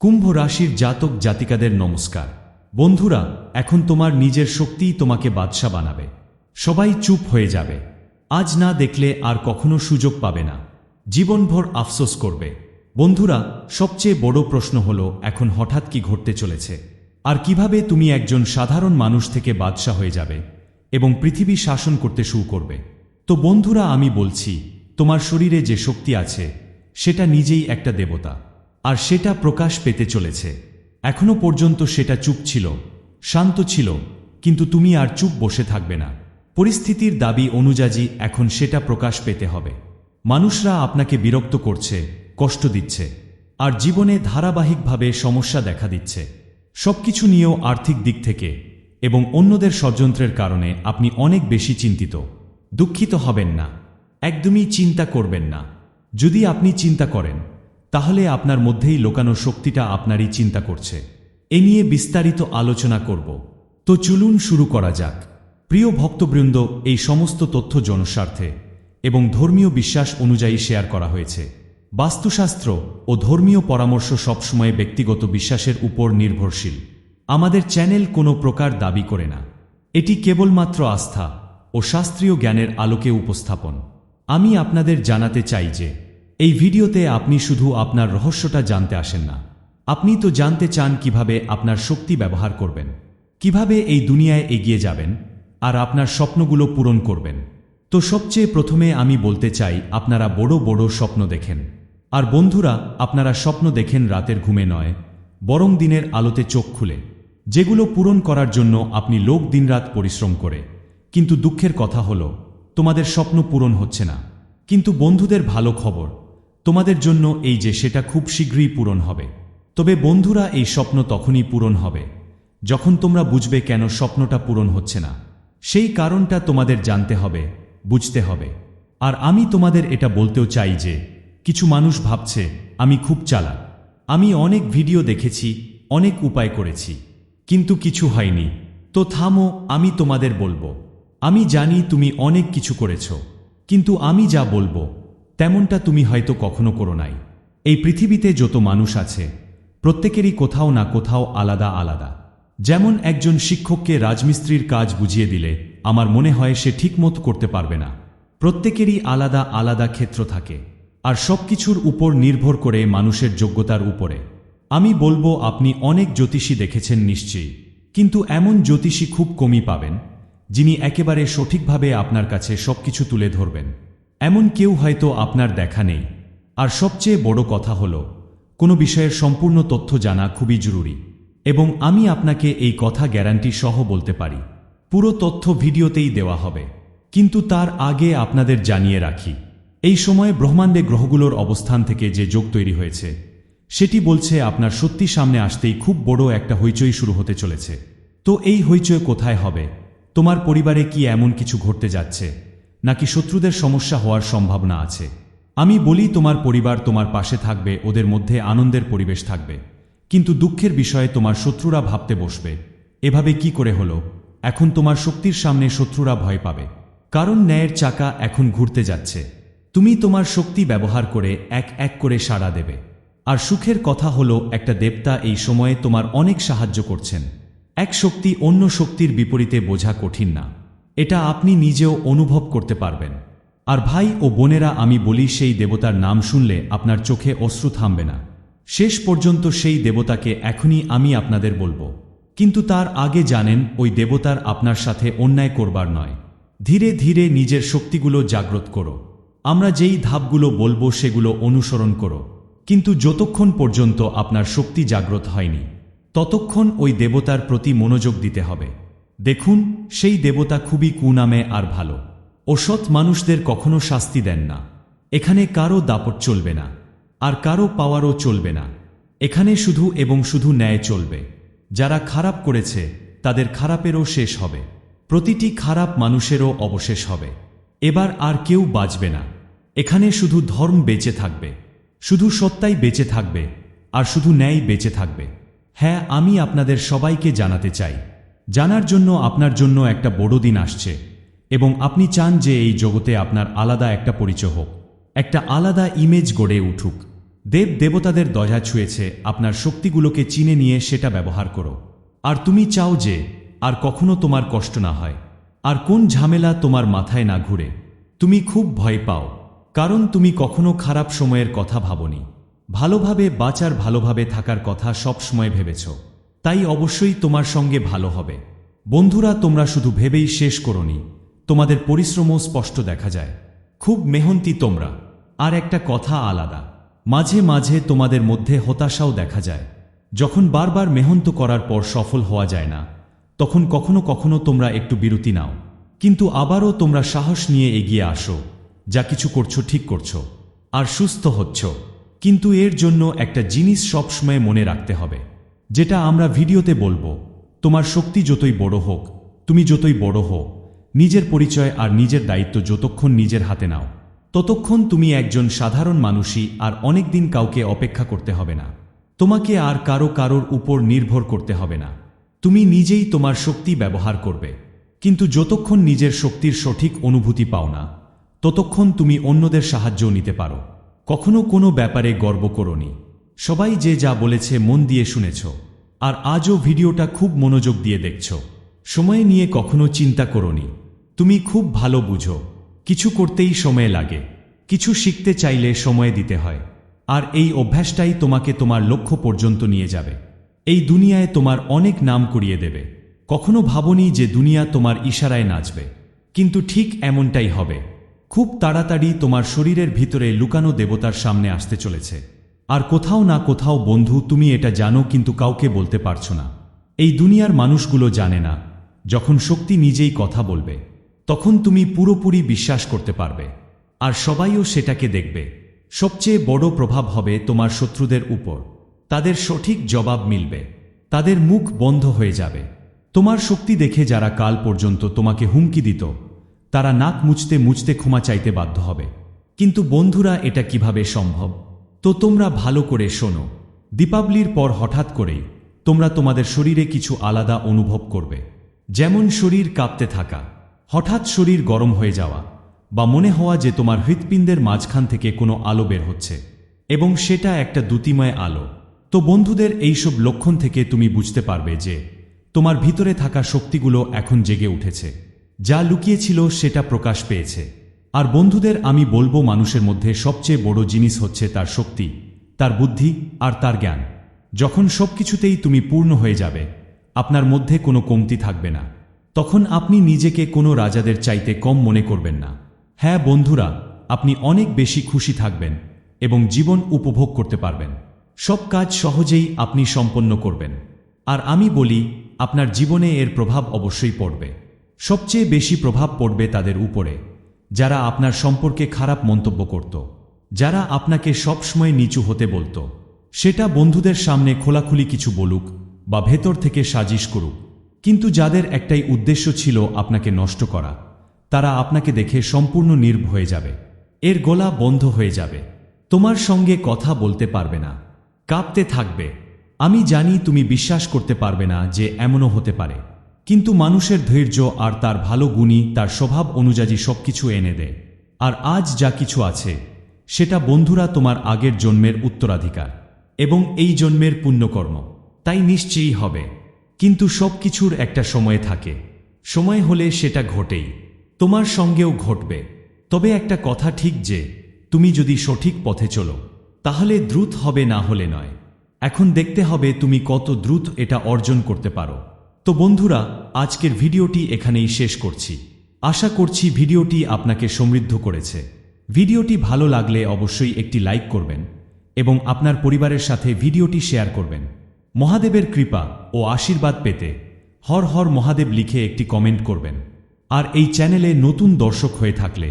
কুম্ভ রাশির জাতক জাতিকাদের নমস্কার। বন্ধুরা, এখন তোমার নিজের শক্তিই তোমাকে বাদশা বানাবে। সবাই চুপ হয়ে যাবে। আজ না দেখলে আর কখনো সুযোগ পাবে না। জীবনভর আফসোস করবে। বন্ধুরা, সবচেয়ে বড় প্রশ্ন হল, এখন হঠাৎ কি ঘটতে চলেছে? আর কীভাবে তুমি একজন সাধারণ মানুষ থেকে বাদশা হয়ে যাবে এবং পৃথিবী শাসন করতে শুরু করবে? তো বন্ধুরা, আমি বলছি, তোমার শরীরে যে শক্তি আছে, সেটা নিজেই একটা দেবতা। আর সেটা প্রকাশ পেতে চলেছে। এখনও পর্যন্ত সেটা চুপ ছিল, শান্ত ছিল, কিন্তু তুমি আর চুপ বসে থাকবে না। পরিস্থিতির দাবি অনুযায়ী এখন সেটা প্রকাশ পেতে হবে। মানুষরা আপনাকে বিরক্ত করছে, কষ্ট দিচ্ছে, আর জীবনে ধারাবাহিকভাবে সমস্যা দেখা দিচ্ছে। সবকিছু নিয়েও আর্থিক দিক থেকে এবং অন্যদের ষড়যন্ত্রের কারণে আপনি অনেক বেশি চিন্তিত। দুঃখিত হবেন না। একদমই চিন্তা করবেন না। যদি আপনি চিন্তা করেন তাহলে আপনার মধ্যেই লোকানো শক্তিটা আপনারই চিন্তা করছে। এ নিয়ে বিস্তারিত আলোচনা করব। তো চলুন শুরু করা যাক। প্রিয় ভক্তবৃন্দ, এই সমস্ত তথ্য জনস্বার্থে এবং ধর্মীয় বিশ্বাস অনুযায়ী শেয়ার করা হয়েছে। বাস্তুশাস্ত্র ও ধর্মীয় পরামর্শ সবসময় ব্যক্তিগত বিশ্বাসের উপর নির্ভরশীল। আমাদের চ্যানেল কোনো প্রকার দাবি করে না। এটি কেবলমাত্র আস্থা ও শাস্ত্রীয় জ্ঞানের আলোকে উপস্থাপন। আমি আপনাদের জানাতে চাই যে এই ভিডিওতে আপনি শুধু আপনার রহস্যটা জানতে আসেন না। আপনি তো জানতে চান কীভাবে আপনার শক্তি ব্যবহার করবেন, কীভাবে এই দুনিয়ায় এগিয়ে যাবেন, আর আপনার স্বপ্নগুলো পূরণ করবেন। তো সবচেয়ে প্রথমে আমি বলতে চাই, আপনারা বড় বড় স্বপ্ন দেখেন। আর বন্ধুরা, আপনারা স্বপ্ন দেখেন রাতের ঘুমে নয়, বরং দিনের আলোতে চোখ খুলে, যেগুলো পূরণ করার জন্য আপনি লোক দিনরাত পরিশ্রম করে। কিন্তু দুঃখের কথা হল, তোমাদের স্বপ্ন পূরণ হচ্ছে না। কিন্তু বন্ধুদের ভালো খবর তোমাদের জন্য এই যে সেটা খুব শীঘ্রই পূরণ হবে। তবে বন্ধুরা, এই স্বপ্ন তখনই পূরণ হবে, যখন তোমরা বুঝবে কেন স্বপ্নটা পূরণ হচ্ছে না। সেই কারণটা তোমাদের জানতে হবে, বুঝতে হবে। আর আমি তোমাদের এটা বলতেও চাই যে, কিছু মানুষ ভাবছে, আমি খুব চালা আমি অনেক ভিডিও দেখেছি, অনেক উপায় করেছি, কিন্তু কিছু হয়নি। তো থামো, আমি তোমাদের বলব। আমি জানি তুমি অনেক কিছু করেছ, কিন্তু আমি যা বলব তেমনটা তুমি হয়তো কখনো করো নাই। এই পৃথিবীতে যত মানুষ আছে, প্রত্যেকেরই কোথাও না কোথাও আলাদা আলাদা। যেমন একজন শিক্ষককে রাজমিস্ত্রির কাজ বুঝিয়ে দিলে, আমার মনে হয় সে ঠিকমতো করতে পারবে না। প্রত্যেকেরই আলাদা আলাদা ক্ষেত্র থাকে, আর সবকিছুর উপর নির্ভর করে মানুষের যোগ্যতার উপরে। আমি বলব, আপনি অনেক জ্যোতিষী দেখেছেন নিশ্চয়ই, কিন্তু এমন জ্যোতিষী খুব কমই পাবেন, যিনি একেবারে সঠিকভাবে আপনার কাছে সবকিছু তুলে ধরবেন। এমন কেউ হয়তো আপনার দেখা নেই। আর সবচেয়ে বড় কথা হল, কোনো বিষয়ের সম্পূর্ণ তথ্য জানা খুবই জরুরি, এবং আমি আপনাকে এই কথা গ্যারান্টি সহ বলতে পারি। পুরো তথ্য ভিডিওতেই দেওয়া হবে, কিন্তু তার আগে আপনাদের জানিয়ে রাখি, এই সময়ে ব্রহ্মাণ্ডে গ্রহগুলোর অবস্থান থেকে যে যোগ তৈরি হয়েছে, সেটি বলছে আপনার সত্যি সামনে আসতেই খুব বড় একটা হইচই শুরু হতে চলেছে। তো এই হইচই কোথায় হবে? তোমার পরিবারে কি এমন কিছু ঘটতে যাচ্ছে? নাকি শত্রুদের সমস্যা হওয়ার সম্ভাবনা আছে? আমি বলি তোমার পরিবার তোমার পাশে থাকবে, ওদের মধ্যে আনন্দের পরিবেশ থাকবে। কিন্তু দুঃখের বিষয়ে তোমার শত্রুরা ভাবতে বসবে। এভাবে কি করে হলো? এখন তোমার শক্তির সামনে শত্রুরা ভয় পাবে। কারণ ন্যায়ের চাকা এখন ঘুরতে যাচ্ছে। তুমি তোমার শক্তি ব্যবহার করে এক এক করে সাড়া দেবে। আর সুখের কথা হলো, একটা দেবতা এই সময়ে তোমার অনেক সাহায্য করছেন। এক শক্তি অন্য শক্তির বিপরীতে বোঝা কঠিন না। এটা আপনি নিজেও অনুভব করতে পারবেন। আর ভাই ও বোনেরা, আমি বলি সেই দেবতার নাম শুনলে আপনার চোখে অশ্রু থামবে না। শেষ পর্যন্ত সেই দেবতাকে এখনই আমি আপনাদের বলব। কিন্তু তার আগে জানেন, ওই দেবতার আপনার সাথে অন্যায় করবার নয়। ধীরে ধীরে নিজের শক্তিগুলো জাগ্রত করো। আমরা যেই ধাপগুলো বলব সেগুলো অনুসরণ করো। কিন্তু যতক্ষণ পর্যন্ত আপনার শক্তি জাগ্রত হয়নি, ততক্ষণ ওই দেবতার প্রতি মনোযোগ দিতে হবে। দেখুন, সেই দেবতা খুবই কুনামে আর ভালো। অসৎ মানুষদের কখনো শাস্তি দেন না। এখানে কারও দাপট চলবে না, আর কারও পাওয়ারও চলবে না। এখানে শুধু এবং শুধু ন্যায় চলবে। যারা খারাপ করেছে, তাদের খারাপেরও শেষ হবে। প্রতিটি খারাপ মানুষেরও অবশেষ হবে। এবার আর কেউ বাঁচবে না। এখানে শুধু ধর্ম বেঁচে থাকবে। শুধু সত্যাই বেঁচে থাকবে, আর শুধু ন্যায় বেঁচে থাকবে। হ্যাঁ আমি আপনাদের সবাইকে জানাতে চাই। জানার জন্য আপনার জন্য একটা বড় দিন আসছে, এবং আপনি চান যে এই জগতে আপনার আলাদা একটা পরিচয় হোক, একটা আলাদা ইমেজ গড়ে উঠুক। দেব দেবতাদের দয়া ছুঁয়েছে আপনার শক্তিগুলোকে চিনে নিয়ে সেটা ব্যবহার করো। আর তুমি চাও যে আর কখনো তোমার কষ্ট না হয়, আর কোন ঝামেলা তোমার মাথায় না ঘুরে। তুমি খুব ভয় পাও, কারণ তুমি কখনো খারাপ সময়ের কথা ভাবনি। ভালোভাবে, বাঁচার ভালোভাবে থাকার কথা সব সময় ভেবেছ। তাই অবশ্যই তোমার সঙ্গে ভালো হবে। বন্ধুরা, তোমরা শুধু ভেবেই শেষ করনি। তোমাদের পরিশ্রমও স্পষ্ট দেখা যায়। খুব মেহনতি তোমরা। আর একটা কথা আলাদা। মাঝে মাঝে তোমাদের মধ্যে হতাশাও দেখা যায়। যখন বারবার মেহনত করার পর সফল হওয়া যায় না, তখন কখনো কখনো তোমরা একটু বিরতি নাও। কিন্তু আবারও তোমরা সাহস নিয়ে এগিয়ে আসো, যা কিছু করছ ঠিক করছ, আর সুস্থ হচ্ছ। কিন্তু এর জন্য একটা জিনিস সবসময় মনে রাখতে হবে। যেটা আমরা ভিডিওতে বলব, তোমার শক্তি যতই বড় হোক, তুমি যতই বড় হও, নিজের পরিচয় আর নিজের দায়িত্ব যতক্ষণ নিজের হাতে নাও, ততক্ষণ তুমি একজন সাধারণ মানুষই আর অনেক দিন কাউকে অপেক্ষা করতে হবে না। তোমাকে আর কারও কারোর উপর নির্ভর করতে হবে না। তুমি নিজেই তোমার শক্তি ব্যবহার করবে, কিন্তু যতক্ষণ নিজের শক্তির সঠিক অনুভূতি পাও না, ততক্ষণ তুমি অন্যদের সাহায্য নিতে পারো। কখনো কোনো ব্যাপারে গর্ব করনি সবাই যে যা বলেছে মন দিয়ে শুনেছ, আর আজও ভিডিওটা খুব মনোযোগ দিয়ে দেখছ। সময় নিয়ে কখনো চিন্তা করনি। তুমি খুব ভালো বুঝো, কিছু করতেই সময় লাগে, কিছু শিখতে চাইলে সময় দিতে হয়, আর এই অভ্যাসটাই তোমাকে তোমার লক্ষ্য পর্যন্ত নিয়ে যাবে। এই দুনিয়ায় তোমার অনেক নাম করিয়ে দেবে। কখনো ভাবনি যে দুনিয়া তোমার ইশারায় নাচবে, কিন্তু ঠিক এমনটাই হবে। খুব তাড়াতাড়ি তোমার শরীরের ভিতরে লুকানো দেবতার সামনে আসতে চলেছে। আর কোথাও না কোথাও বন্ধু, তুমি এটা জানো কিন্তু কাউকে বলতে পারছ না। এই দুনিয়ার মানুষগুলো জানে না। যখন শক্তি নিজেই কথা বলবে, তখন তুমি পুরোপুরি বিশ্বাস করতে পারবে। আর সবাইও সেটাকে দেখবে। সবচেয়ে বড় প্রভাব হবে তোমার শত্রুদের উপর। তাদের সঠিক জবাব মিলবে। তাদের মুখ বন্ধ হয়ে যাবে। তোমার শক্তি দেখে যারা কাল পর্যন্ত তোমাকে হুমকি দিত, তারা নাক মুছতে মুছতে ক্ষমা চাইতে বাধ্য হবে। কিন্তু বন্ধুরা এটা কীভাবে সম্ভব? তো তোমরা ভালো করে শোনো। দীপাবলির পর হঠাৎ করেই তোমরা তোমাদের শরীরে কিছু আলাদা অনুভব করবে। যেমন শরীর কাঁপতে থাকা, হঠাৎ শরীর গরম হয়ে যাওয়া, বা মনে হওয়া যে তোমার হৃৎপিণ্ডের মাঝখান থেকে কোনো আলো বের হচ্ছে, এবং সেটা একটা দ্যুতিময় আলো। তো বন্ধুদের এইসব লক্ষণ থেকে তুমি বুঝতে পারবে যে তোমার ভিতরে থাকা শক্তিগুলো এখন জেগে উঠেছে। যা লুকিয়েছিল সেটা প্রকাশ পেয়েছে। আর বন্ধুদের আমি বলব মানুষের মধ্যে সবচেয়ে বড় জিনিস হচ্ছে তার শক্তি, তার বুদ্ধি আর তার জ্ঞান। যখন সবকিছুতেই তুমি পূর্ণ হয়ে যাবে, আপনার মধ্যে কোনো কমতি থাকবে না। তখন আপনি নিজেকে কোনো রাজাদের চাইতে কম মনে করবেন না। হ্যাঁ বন্ধুরা, আপনি অনেক বেশি খুশি থাকবেন এবং জীবন উপভোগ করতে পারবেন। সব কাজ সহজেই আপনি সম্পন্ন করবেন। আর আমি বলি, আপনার জীবনে এর প্রভাব অবশ্যই পড়বে। সবচেয়ে বেশি প্রভাব পড়বে তাদের উপরে। যারা আপনার সম্পর্কে খারাপ মন্তব্য করত, যারা আপনাকে সবসময় নিচু হতে বলত, সেটা বন্ধুদের সামনে খোলাখুলি কিছু বলুক বা ভেতর থেকে সাজিশ করুক, কিন্তু যাদের একটাই উদ্দেশ্য ছিল আপনাকে নষ্ট করা, তারা আপনাকে দেখে সম্পূর্ণ নির্ভ হয়ে যাবে, এর গলা বন্ধ হয়ে যাবে, তোমার সঙ্গে কথা বলতে পারবে না, কাঁপতে থাকবে, আমি জানি তুমি বিশ্বাস করতে পারবে না যে এমনও হতে পারে। কিন্তু মানুষের ধৈর্য আর তার ভালো গুণী তার স্বভাব অনুযায়ী সবকিছু এনে দেয়। আর আজ যা কিছু আছে, সেটা বন্ধুরা তোমার আগের জন্মের উত্তরাধিকার এবং এই জন্মের পুণ্যকর্ম। তাই নিশ্চয়ই হবে। কিন্তু সব কিছুর একটা সময় থাকে। সময় হলে সেটা ঘটেই। তোমার সঙ্গেও ঘটবে। তবে একটা কথা ঠিক যে, তুমি যদি সঠিক পথে চলো, তাহলে দ্রুত হবে না হলে নয়। এখন দেখতে হবে তুমি কত দ্রুত এটা অর্জন করতে পারো। তো বন্ধুরা, আজকের ভিডিওটি এখানেই শেষ করছি। আশা করছি ভিডিওটি আপনাকে সমৃদ্ধ করেছে। ভিডিওটি ভালো লাগলে অবশ্যই একটি লাইক করবেন এবং আপনার পরিবারের সাথে ভিডিওটি শেয়ার করবেন। মহাদেবের কৃপা ও আশীর্বাদ পেতে হর হর মহাদেব লিখে একটি কমেন্ট করবেন। আর এই চ্যানেলে নতুন দর্শক হয়ে থাকলে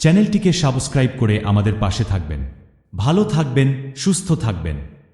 চ্যানেলটিকে সাবস্ক্রাইব করে আমাদের পাশে থাকবেন। ভালো থাকবেন, সুস্থ থাকবেন।